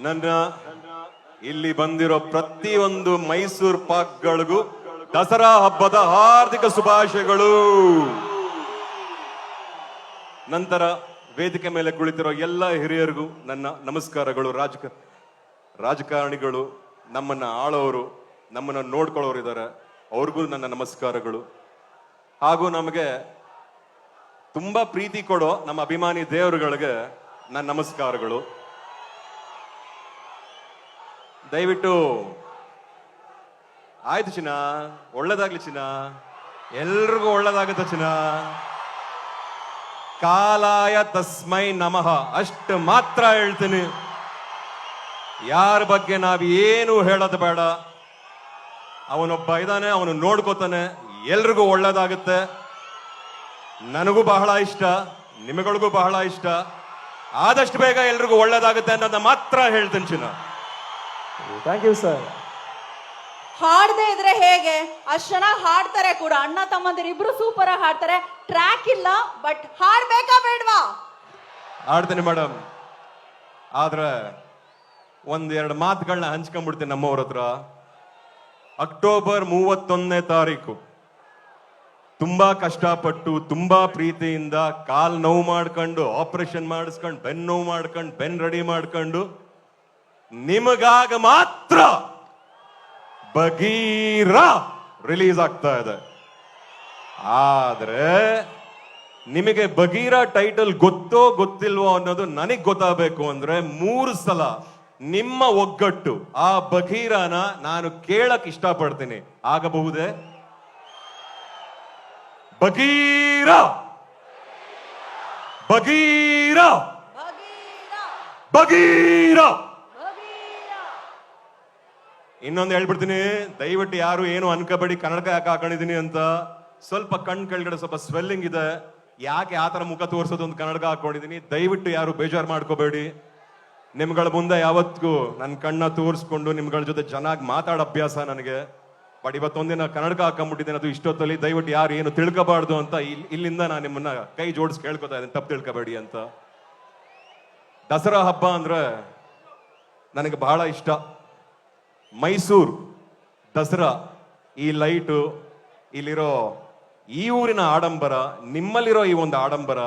ನನ್ನ ಇಲ್ಲಿ ಬಂದಿರೋ ಪ್ರತಿಯೊಂದು ಮೈಸೂರು ಪಾಕ್ಗಳಿಗೂ ದಸರಾ ಹಬ್ಬದ ಹಾರ್ದಿಕ ಶುಭಾಶಯಗಳು. ನಂತರ ವೇದಿಕೆ ಮೇಲೆ ಕುಳಿತಿರೋ ಎಲ್ಲ ಹಿರಿಯರಿಗೂ ನನ್ನ ನಮಸ್ಕಾರಗಳು. ರಾಜಕ, ರಾಜಕಾರಣಿಗಳು, ನಮ್ಮನ್ನ ಆಳೋರು, ನಮ್ಮನ್ನ ನೋಡ್ಕೊಳ್ಳೋರು ಇದ್ದಾರೆ. ಅವ್ರಿಗೂ ನನ್ನ ನಮಸ್ಕಾರಗಳು. ಹಾಗೂ ನಮಗೆ ತುಂಬಾ ಪ್ರೀತಿ ಕೊಡೋ ನಮ್ಮ ಅಭಿಮಾನಿ ದೇವರುಗಳಿಗೆ ನನ್ನ ನಮಸ್ಕಾರಗಳು. ದಯವಿಟ್ಟು. ಆಯ್ತು ಚಿನ್ನ, ಒಳ್ಳೇದಾಗ್ಲಿ ಚಿನ್ನ. ಎಲ್ರಿಗೂ ಒಳ್ಳೇದಾಗುತ್ತೆ ಚಿನ್ನ. ಕಾಲಾಯ ತಸ್ಮೈ ನಮಃ. ಅಷ್ಟು ಮಾತ್ರ ಹೇಳ್ತೀನಿ. ಯಾರ ಬಗ್ಗೆ ನಾವು ಏನು ಹೇಳೋದು ಬೇಡ. ಅವನೊಬ್ಬ ಇದ್ದಾನೆ ಅವನು ನೋಡ್ಕೋತಾನೆ. ಎಲ್ರಿಗೂ ಒಳ್ಳೇದಾಗುತ್ತೆ. ನನಗೂ ಬಹಳ ಇಷ್ಟ, ನಿಮಗಳಿಗೂ ಬಹಳ ಇಷ್ಟ. ಆದಷ್ಟು ಬೇಗ ಎಲ್ರಿಗೂ ಒಳ್ಳೇದಾಗುತ್ತೆ ಅನ್ನೋದನ್ನ ಮಾತ್ರ ಹೇಳ್ತೀನಿ ಚಿನ್ನ. ಥ್ಯಾಂಕ್ ಯು ಸರ್ ಹಾಡದೆ ಇದ್ರೆ ಹೇಗೆ? ಅಷ್ಟು ಚೆನ್ನಾಗಿ ಹಾಡ್ತಾರೆ ಕೂಡ. ಅಣ್ಣ ತಮ್ಮಂದಿರು ಇಬ್ರು ಸೂಪರ್ ಆಗಿ ಹಾಡ್ತಾರೆ. ಟ್ರ್ಯಾಕ್ ಇಲ್ಲ ಬಟ್ ಹಾಡ್ಬೇಕಾ ಬೇಡ್ವಾ? ಹಾಡ್ತೀನಿ ಮೇಡಮ್ ಆದ್ರೆ ಒಂದೆರಡು ಮಾತುಗಳನ್ನ ಹಂಚ್ಕೊಂಡ್ಬಿಡ್ತೀನಿ ನಮ್ಮವ್ರ ಹತ್ರ. ಅಕ್ಟೋಬರ್ ಮೂವತ್ತೊಂದನೇ ತಾರೀಕು. ತುಂಬಾ ಕಷ್ಟಪಟ್ಟು ತುಂಬಾ ಪ್ರೀತಿಯಿಂದ ಕಾಲ್ ನೋವು ಮಾಡ್ಕೊಂಡು ಆಪರೇಷನ್ ಮಾಡಿಸ್ಕೊಂಡು ಬೆನ್ ನೋವು ಮಾಡ್ಕೊಂಡು ಬೆನ್ ರೆಡಿ ಮಾಡ್ಕೊಂಡು ನಿಮಗಾಗ ಮಾತ್ರ ಬಗೀರ ರಿಲೀಸ್ ಆಗ್ತಾ ಇದೆ. ಆದ್ರೆ ನಿಮಗೆ ಬಗೀರ ಟೈಟಲ್ ಗೊತ್ತೋ ಗೊತ್ತಿಲ್ವೋ ಅನ್ನೋದು ನನಗ್ ಗೊತ್ತಾಗಬೇಕು ಅಂದ್ರೆ ಮೂರು ಸಲ ನಿಮ್ಮ ಒಗ್ಗಟ್ಟು ಆ ಬಗೀರನ ನಾನು ಕೇಳಕ್ ಇಷ್ಟಪಡ್ತೀನಿ. ಆಗಬಹುದೇ? ಬಗೀರ ಬಗೀರ ಭಗೀರ, ಬಗೀರ ಭಗೀರ. ಇನ್ನೊಂದು ಹೇಳ್ಬಿಡ್ತೀನಿ, ದಯವಿಟ್ಟು ಯಾರು ಏನು ಅನ್ಕೋಬೇಡಿ ಕನ್ನಡಕ ಯಾಕೆ ಹಾಕೊಂಡಿದ್ದೀನಿ ಅಂತ ಸ್ವಲ್ಪ ಕಣ್ ಕೆಳಗಡೆ ಸ್ವಲ್ಪ ಸ್ವೆಲ್ಲಿಂಗ್ ಇದೆ. ಯಾಕೆ ಆ ಥರ ಮುಖ ತೋರಿಸೋದು ಒಂದು ಕನ್ನಡಕ ಹಾಕೊಂಡಿದ್ದೀನಿ? ದಯವಿಟ್ಟು ಯಾರು ಬೇಜಾರು ಮಾಡ್ಕೋಬೇಡಿ. ನಿಮ್ಗಳ ಮುಂದೆ ಯಾವತ್ತಿಗೂ ನನ್ನ ಕಣ್ಣ ತೋರಿಸ್ಕೊಂಡು ನಿಮ್ಗಳ ಜೊತೆ ಚೆನ್ನಾಗಿ ಮಾತಾಡೋ ಅಭ್ಯಾಸ ನನಗೆ. ಬಟ್ ಇವತ್ತೊಂದಿನ ಕನ್ನಡಕ ಹಾಕೊಂಡ್ಬಿಟ್ಟಿದ್ದೀನಿ ಅದು ಇಷ್ಟೊತ್ತಲ್ಲಿ, ದಯವಿಟ್ಟು ಯಾರು ಏನು ತಿಳ್ಕೋಬಾರ್ದು ಅಂತ ಇಲ್- ಇಲ್ಲಿಂದ ನಾನು ನಿಮ್ಮನ್ನ ಕೈ ಜೋಡಿಸಿ ಕೇಳ್ಕೊತಾ ಇದ್ದೀನಿ, ತಪ್ಪು ತಿಳ್ಕೊಬೇಡಿ ಅಂತ. ದಸರಾ ಹಬ್ಬ ಅಂದ್ರೆ ನನಗೆ ಬಹಳ ಇಷ್ಟ. ಮೈಸೂರು ದಸರಾ ಈ ಲೈಟು ಇಲ್ಲಿರೋ ಈ ಊರಿನ ಆಡಂಬರ, ನಿಮ್ಮಲ್ಲಿರೋ ಈ ಒಂದು ಆಡಂಬರ,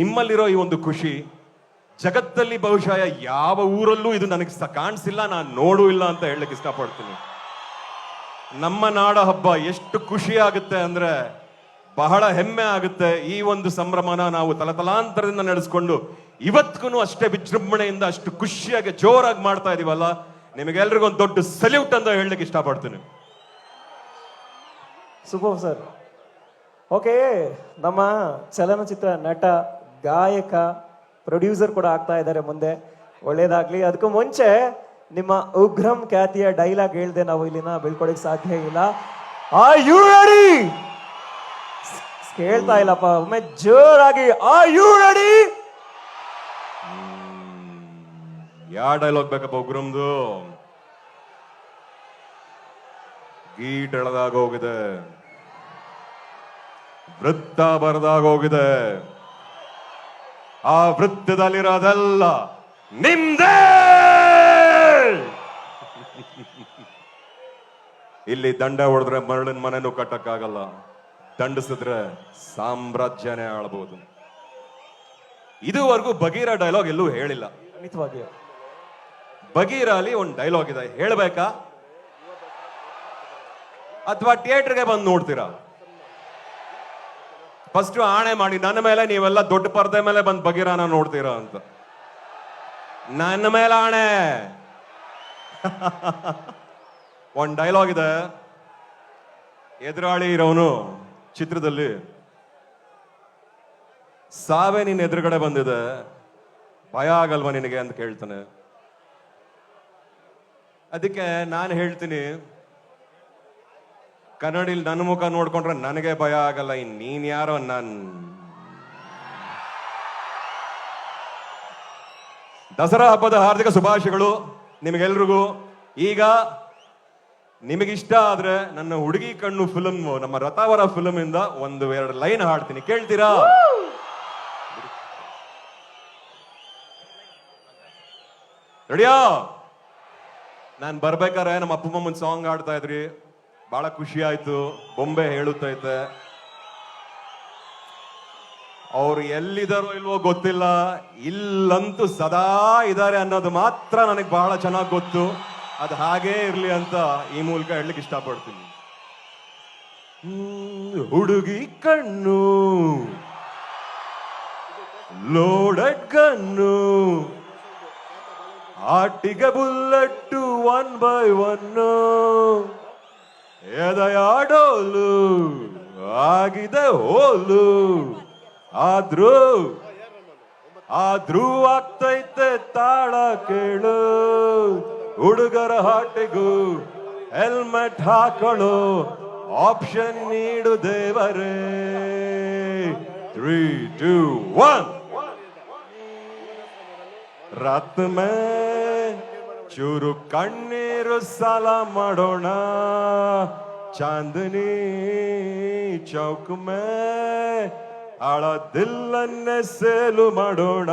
ನಿಮ್ಮಲ್ಲಿರೋ ಈ ಒಂದು ಖುಷಿ, ಜಗತ್ತಲ್ಲಿ ಬಹುಶಃ ಯಾವ ಊರಲ್ಲೂ ಇದು ನನಗೆ ಸ ಕಾಣಿಸಿಲ್ಲ, ನಾನು ನೋಡು ಇಲ್ಲ ಅಂತ ಹೇಳಕ್ ಇಷ್ಟಪಡ್ತೀನಿ. ನಮ್ಮ ನಾಡ ಹಬ್ಬ ಎಷ್ಟು ಖುಷಿ ಆಗುತ್ತೆ ಅಂದ್ರೆ ಬಹಳ ಹೆಮ್ಮೆ ಆಗುತ್ತೆ. ಈ ಒಂದು ಸಂಭ್ರಮನ ನಾವು ತಲತಲಾಂತರದಿಂದ ನಡೆಸ್ಕೊಂಡು ಇವತ್ತಿಗೂ ಅಷ್ಟೇ ವಿಜೃಂಭಣೆಯಿಂದ ಅಷ್ಟು ಖುಷಿಯಾಗಿ ಜೋರಾಗಿ ಮಾಡ್ತಾ ಇದೀವಲ್ಲ. ನಿಮಗೆಲ್ರಿಗೂ ಒಂದು ದೊಡ್ಡ ಸಲ್ಯೂಟ್ ಅಂತ ಹೇಳಲಿಕ್ಕೆ ಇಷ್ಟಪಡ್ತೀನಿ. Super sir. ಓಕೆ, ನಮ್ಮ ಚಲನಚಿತ್ರ ನಟ, ಗಾಯಕ ಪ್ರೊಡ್ಯೂಸರ್ ಕೂಡ ಆಗ್ತಾ ಇದ್ದಾರೆ ಮುಂದೆ. ಒಳ್ಳೇದಾಗ್ಲಿ. ಅದಕ್ಕೂ ಮುಂಚೆ ನಿಮ್ಮ ಉಗ್ರಂ ಖ್ಯಾತಿಯ ಡೈಲಾಗ್ ಹೇಳ್ದೆ ನಾವು ಇಲ್ಲಿನ ಬೀಳ್ಕೊಡಕ್ ಸಾಧ್ಯ ಇಲ್ಲ. ಆ ಯು ರೆಡಿ ಕೇಳ್ತಾ ಇಲ್ಲಪ್ಪ. ಒಮ್ಮೆ ಜೋರಾಗಿ ಆ ಯು ರೆಡಿ ಯಾವ ಡೈಲಾಗ್ ಬೇಕಪ್ಪ ಉಗ್ರಮ್ದು? ಗೀಟ್ ಎಳದಾಗ ಹೋಗಿದೆ. ವೃತ್ತ ಬರದಾಗ ಹೋಗಿದೆ. ಆ ವೃತ್ತದಲ್ಲಿರೋದೆಲ್ಲ ನಿಮ್ದೇ! ಇಲ್ಲಿ ದಂಡ ಹೊಡೆದ್ರೆ ಮರಳಿನ ಮನೆನೂ ಕಟ್ಟಕ್ಕಾಗಲ್ಲ. ದಂಡಿಸಿದ್ರೆ ಸಾಮ್ರಾಜ್ಯನೇ ಆಳ್ಬಹುದು ಇದುವರೆಗೂ ಬಗೀರ ಡೈಲಾಗ್ ಎಲ್ಲೂ ಹೇಳಿಲ್ಲ. ಖಂಡಿತವಾಗಿ ಬಗೀರ ಅಲ್ಲಿ ಒಂದು ಡೈಲಾಗ್ ಇದೆ. ಹೇಳ್ಬೇಕಾ? ಅಥವಾ ಥಿಯೇಟರ್ಗೆ ಬಂದು ನೋಡ್ತೀರಾ? ಫಸ್ಟ್ ಆಣೆ ಮಾಡಿ, ನನ್ನ ಮೇಲೆ ನೀವೆಲ್ಲ ದೊಡ್ಡ ಪರದೆ ಮೇಲೆ ಬಂದು ಬಗೀರಾನ ನೋಡ್ತೀರಾ ಅಂತ. ನನ್ನ ಮೇಲೆ ಆಣೆ. ಒಂದು ಡೈಲಾಗ್ ಇದೆ. ಎದುರಾಳಿ ಇರೋನು ಚಿತ್ರದಲ್ಲಿ. ಸಾವೇ ನಿನ್ನ ಎದುರುಗಡೆ ಬಂದಿದೆ. ಭಯ ಆಗಲ್ವಾ ನಿನಗೆ ಅಂತ ಕೇಳ್ತಾನೆ. ಅದಕ್ಕೆ ನಾನು ಹೇಳ್ತೀನಿ, ಕನ್ನಡಿಲಿ ನನ್ನ ಮುಖ ನೋಡ್ಕೊಂಡ್ರೆ ನನಗೆ ಭಯ ಆಗಲ್ಲ, ಇನ್ ನೀನ್ ಯಾರೋ ನನ್. ದಸರಾ ಹಬ್ಬದ ಹಾರ್ದಿಕ ಶುಭಾಶಯಗಳು ನಿಮಗೆಲ್ರಿಗೂ. ಈಗ ನಿಮಗಿಷ್ಟ ಆದ್ರೆ ನನ್ನ ಹುಡುಗಿ ಕಣ್ಣು ಫಿಲ್ಮ್ ನಮ್ಮ ರಥಾವರ ಫಿಲಮ್ ಇಂದ ಒಂದು ಎರಡು ಲೈನ್ ಹಾಡ್ತೀನಿ, ಕೇಳ್ತೀರಾ? ರೆಡಿಯಾ? ನಾನ್ ಬರ್ಬೇಕಾರೆ ನಮ್ಮ ಅಪ್ಪ ಸಾಂಗ್ ಆಡ್ತಾ ಇದ್ರಿ. ಬಹಳ ಖುಷಿ ಆಯ್ತು. ಬೊಂಬೆ ಹೇಳುತ್ತೈತೆ ಅವ್ರು ಎಲ್ಲಿದಾರೋ ಇಲ್ವೋ ಗೊತ್ತಿಲ್ಲ. ಇಲ್ಲಂತೂ ಸದಾ ಇದ್ದಾರೆ ಅನ್ನೋದು ಮಾತ್ರ ನನಗೆ ಬಹಳ ಚೆನ್ನಾಗಿ ಗೊತ್ತು. ಅದು ಹಾಗೇ ಇರ್ಲಿ ಅಂತ ಈ ಮೂಲಕ ಹೇಳಲಿಕ್ಕೆ ಇಷ್ಟಪಡ್ತೀನಿ. ಹುಡುಗಿ ಕಣ್ಣು ಲೋಡಡ್ ಗನ್ನು. ಆಟಿಗೆ ಬುಲ್ಲಟ್ಟು ಒನ್ ಬೈ ಒನ್ನು. ಎದೆಯಾಡೋಲು, ಆಗಿದೆ ಹೋಲು. ಆದ್ರೂ ಆದ್ರೂ ಆಗ್ತೈತೆ ತಾಳ ಕೇಳು. ಹುಡುಗರ ಹಾಟಿಗೂ ಹೆಲ್ಮೆಟ್ ಹಾಕೊಳ್ಳು ಆಪ್ಷನ್ ನೀಡು ದೇವರೇ. ತ್ರೀ ಟೂ ಒನ್ ರಾತ್ ಮೇ ಚೂರು ಕಣ್ಣೀರು ಸಾಲ ಮಾಡೋಣ. ಚಾಂದನಿ ಚೌಕ್ ಮೇ ಆಳ ಸೇಲು ಮಾಡೋಣ.